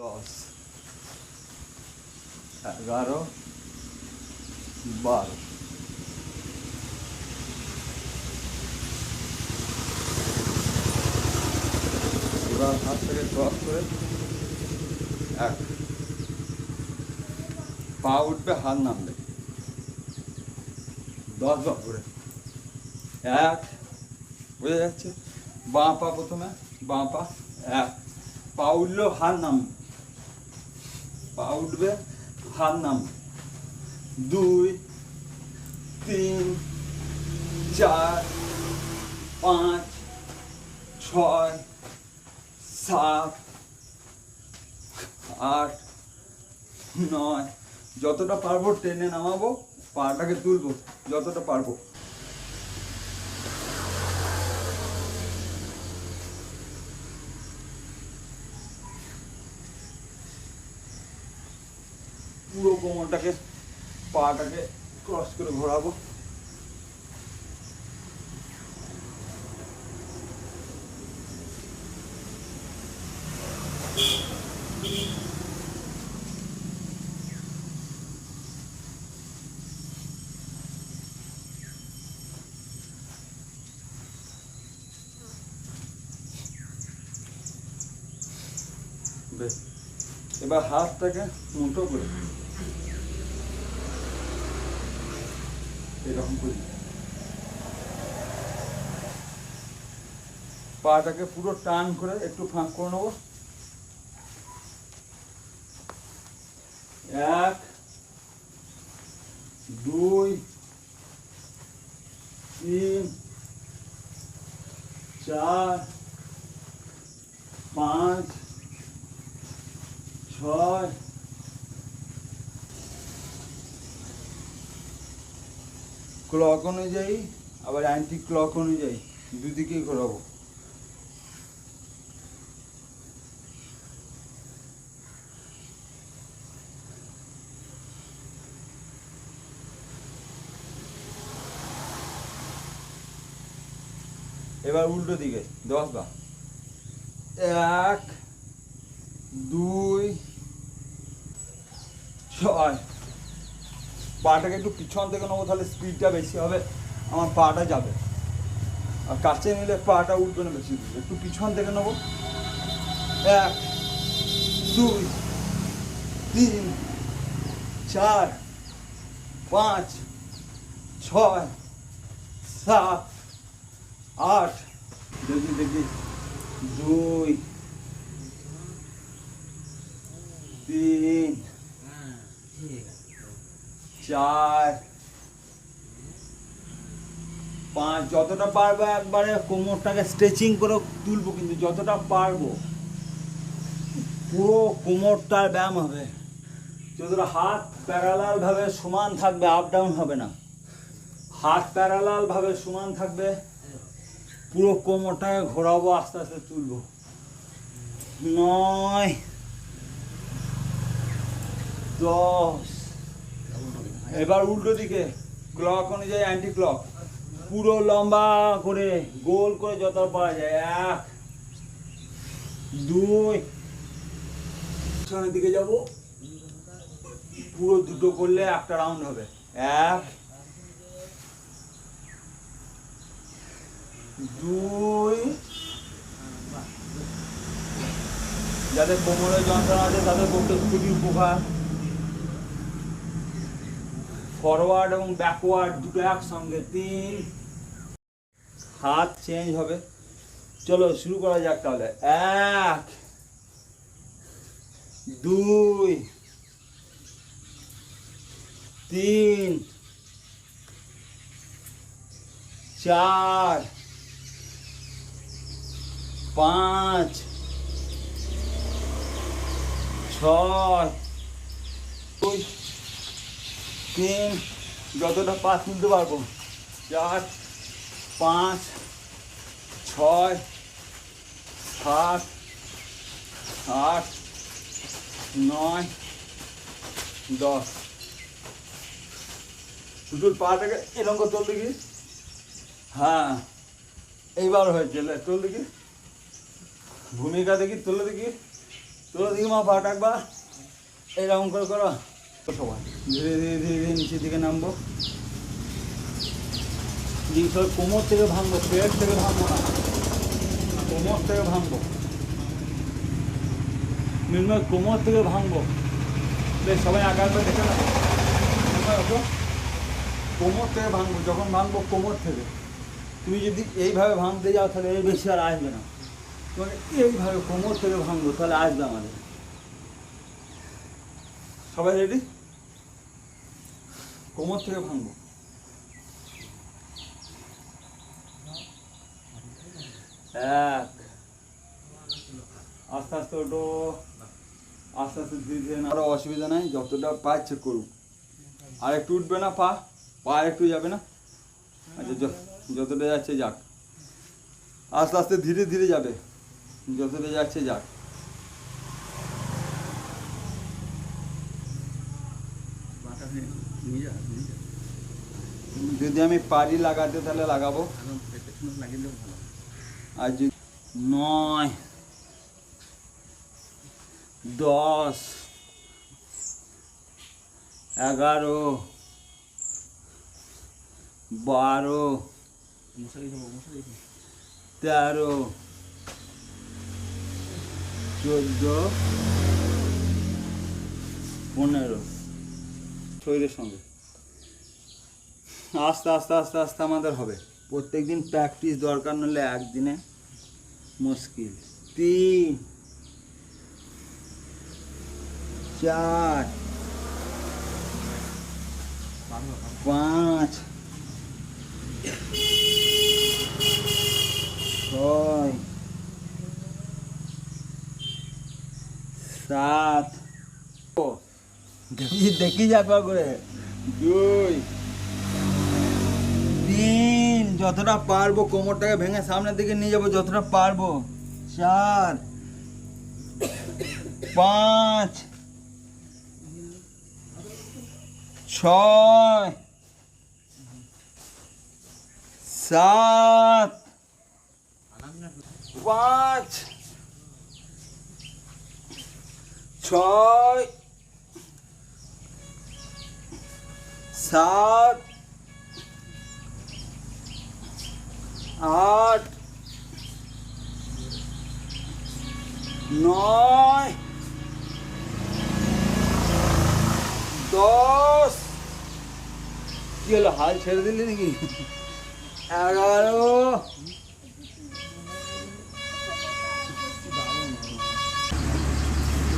দশ, এগারো, বারো। এবার হাত থেকে ক্রস করে এক। পা উঠবে, হাত নামবে। দশ বার করে। এক, বোঝা যাচ্ছে? বাঁ পা প্রথমে, বাঁ পা এক। পা উঠলেও হাত নামবে। পা উঠবে হাত নামবে দুই, তিন, চার, পাঁচ, ছয়, সাত, আট, নয়। যতটা পারব টেনে নামাবো, পাটাকে তুলবো, যতটা পারব। পুরো কোমরটাকে পাটাকে ক্রস করে ঘোরাবো। এবার হাতটাকে মুঠো করে। এরকম করি। পাটাকে পুরো টান করে একটু ফাঁক করে নেব। এক, দুই, তিন, চার, পাঁচ, ছয় ক্লক অনুযায়ী, আবার অ্যান্টি ক্লক অনুযায়ী, দুদিকেই ঘোরাবো। এবার উল্টো দিকে, দশ বার। এক, দুই, ছয়। পাটাকে একটু পিছন থেকে নেব, তাহলে স্পিডটা বেশি হবে, আমার পাটা যাবে আর কাছে নিলে পাটা উঠবে না বেশি। একটু পিছন থেকে নেব এক, দুই, তিন, চার, পাঁচ, ছয়, সাত, আট, দেখি দেখি, দুই, তিন চার, পাঁচ, যতটা পারব একবারে কোমরটাকে স্ট্রেচিং করে তুলবো কিন্তু যতটা পারব, পুরো কোমরটার ব্যায়াম হবে। যতটা হাত প্যারালালভাবে সমান থাকবে আপ ডাউন হবে না। হাত প্যারালালভাবে সমান থাকবে, পুরো কোমরটাকে ঘোরাবো, আস্তে আস্তে তুলবো। নয়, দশ এবার উল্টো দিকে ক্লক অনুযায়ী অ্যান্টি ক্লক পুরো লম্বা করে গোল করে যত পাওয়া যায়, এক, দুই, পিছনের দিকে যাব। পুরো দুটো করলে একটা রাউন্ড হবে, এক, দুই যাদের কোমরের যন্ত্রণা আছে তাদের পক্ষে খুবই উপকার। ফরওয়ার্ড এবং ব্যাকওয়ার্ড দুটো একসঙ্গে তিন। হাত চেঞ্জ হবে। চলো শুরু করা যাক তাহলে। এক, দুই, তিন, চার, পাঁচ, ছয় তিন যতটা পা তুলতে পারব। চার পাঁচ ছয় সাত আট নয় দশ। দুটোর পাটাকে এরকম করে তোল দেখি। হ্যাঁ এইবার হয়েছে লে, তোল দেখি। ভূমিকা দেখি তোলে দেখি। তোর দেখি মা পাটা একবার। এরকম করে করো। ধীরে ধীরে ধীরে ধীরে নিচের দিকে নামবো। কোমর থেকে ভাঙবো, পেট থেকে ভাঙবো না। কোমর থেকে ভাঙবো। নির্ময় কোমর থেকে ভাঙবো। সবাই দেখে না কোমর থেকে ভাঙবো, যখন ভাঙবো কোমর থেকে। তুমি যদি এইভাবে ভাঙতে যাও, তাহলে এর বেশি আর আসবে না। তোমাকে এইভাবে কোমর থেকে ভাঙবো, তাহলে আসবে আমাদের। সবাই রেডি কোমর থেকে ভাঙবো। এক। আস্তে আস্তে ওটো আস্তে আস্তে ধীরে ধীরে আরও অসুবিধা নাই, যতটা পাচ্ছে করুক। আর একটু উঠবে না পা? পা একটু যাবে না? আচ্ছা যতটা যাচ্ছে যাক। আস্তে আস্তে ধীরে ধীরে যাবে। যতটা যাচ্ছে যাক। যদি আমি পারি লাগাতে, তাহলে লাগাবো। আর যদি নয়, দশ, এগারো, বারো, তেরো, চোদ্দ, পনেরো। শরীরের সঙ্গে। আস্তে আস্তে আস্তে আস্তে আমাদের হবে। প্রত্যেক দিন প্র্যাকটিস দরকার নলে একদিনে মুশকিল। তিন, চার, পাঁচ, ছয়, সাত দেখি দেখি যা করে। দুই। তিন যতটা পারব কোমরটাকে ভেঙে সামনের দিকে নিয়ে যাব যতটা পারব। চার। পাঁচ। ছয়। সাত। পাঁচ। ছয়। সাত আট নয় দশ কি হলো হাল ছেড়ে দিলি নাকি এগারো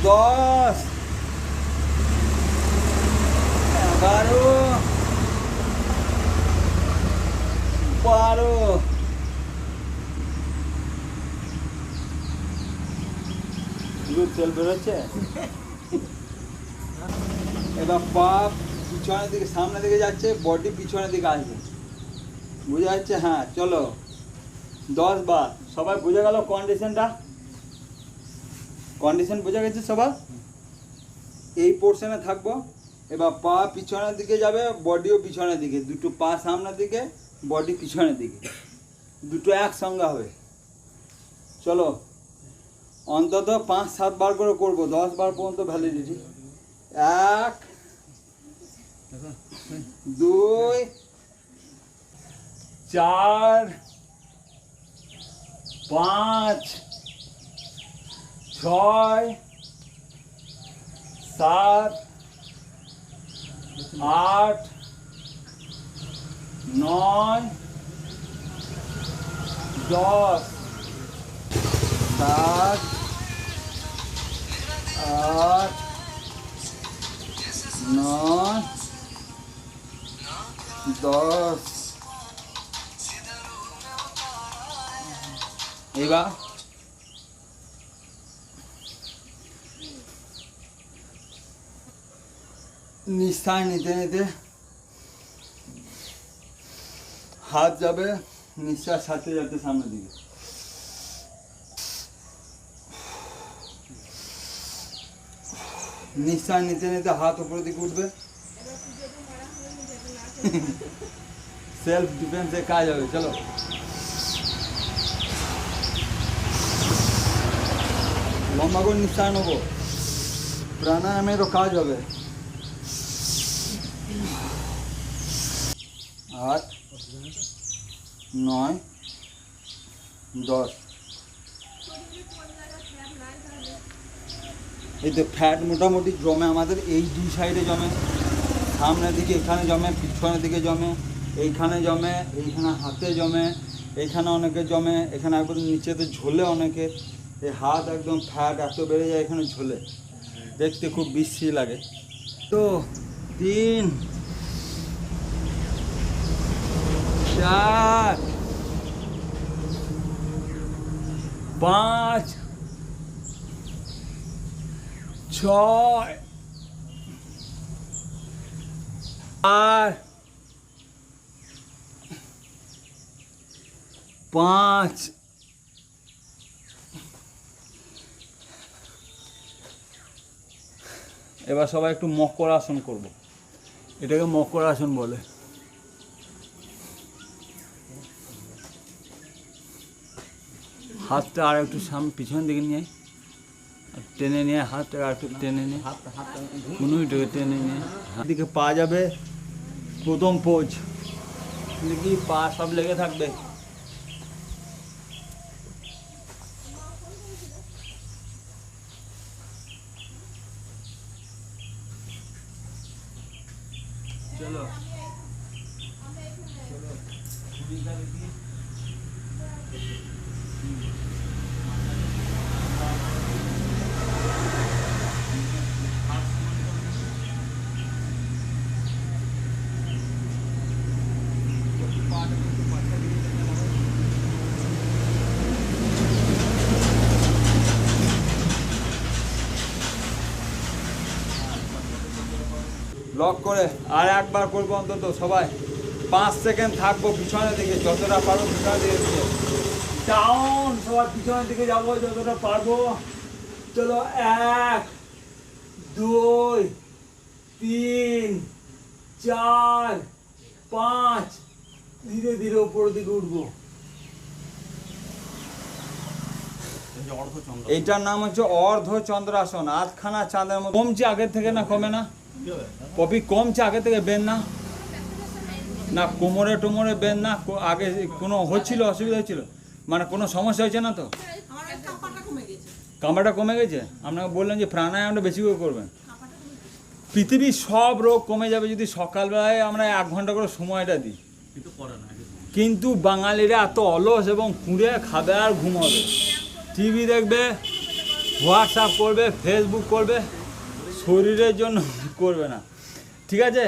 দশ এগারো বারো দুধ তেল বেরোচ্ছে? এবার পা পিছনের দিকে, সামনের দিকে যাচ্ছে বডি পিছনের দিকে আসবে। বুঝা যাচ্ছে? হ্যাঁ চলো। দশ বার। সবাই বুঝে গেল কন্ডিশনটা কন্ডিশন বোঝা গেছে সবার? এই পোর্শনে থাকব। এবার পা পিছনের দিকে যাবে বডিও পিছনের দিকে। দুটো পা সামনের দিকে বডি পিছনের দিকে। দুটো একসঙ্গে হবে। চলো, অন্তত পাঁচ, সাত বার করে করব, দশ বার পর্যন্ত ভ্যালিডিটি এক, দুই, চার, পাঁচ, ছয়, সাত, আট নয় দশ সাত আট নয় দশ এবার নিঃশ্বাস নিতে নিতে হাত যাবে নিঃশ্বাস সাথে যাতে সামনের দিকে। নিঃশ্বাস নিতে নিতে হাত উপরের দিকে উঠবে। সেলফ ডিফেন্সে কাজ হবে, চলো। লম্বা করে নিঃশ্বাস নেব। প্রাণায়ামেরও কাজ হবে। আট। নয়, দশ। এই তো ফ্যাট মোটামুটি জমে আমাদের, এই দুই সাইডে জমে। সামনের দিকে এখানে জমে, পিছনের দিকে জমে, এইখানে জমে, এইখানে হাতে জমে, এইখানে অনেকে জমে, এখানে একদম নিচেতে ঝোলে অনেকে। এই হাত একদম ফ্যাট এত বেড়ে যায় এখানে ঝোলে। দেখতে খুব বিশ্রী লাগে। তো তিন চার। পাঁচ। ছয়। আর পাঁচ। এবার সবাই একটু মকর আসন করব। এটাকে মকর আসন বলে। হাতটা আর একটু সামনে পিছনের দিকে নিয়ে আয়। আর টেনে নিয়ে হাতটা আর একটু টেনে নিয়ে কুনুইটাকে টেনে নিয়ে হাত দিকে পা যাবে প্রথম পোজ। দেখি পা সব লেগে থাকবে। চলো চলো। লক করে আর একবার করব অন্তত সবাই। পাঁচ সেকেন্ড থাকব পিছনের দিকে যতটা পারব পিছনের দিকে দিয়ে ডাউন সবার পিছনের দিকে যাব যতটা পারব। চলো এক দুই তিন চার পাঁচ। ধীরে ধীরে উপরের দিকে উঠবো। এইটার নাম হচ্ছে অর্ধ চন্দ্রাসন আধখানা চাঁদের মতো। কমছে আগের থেকে না কমে না? পপি কমছে আগে থেকে বেন না? না, কোমরে টোমরে বেন না? আগে কোনো হচ্ছিল, অসুবিধা হচ্ছিল? মানে কোনো সমস্যা হয়েছে না তো? কামড়াটা কমে গেছে? আপনাকে বললেন যে প্রাণায়ামটা বেশি করে করবেন। পৃথিবীর সব রোগ কমে যাবে যদি সকালবেলায় আমরা এক ঘণ্টা করে সময়টা দিই। কিন্তু বাঙালিরা এত অলস এবং কুঁড়ে খাবে আর ঘুমাবে। টিভি দেখবে হোয়াটসঅ্যাপ করবে ফেসবুক করবে শরীরের জন্য করবে না। ঠিক আছে?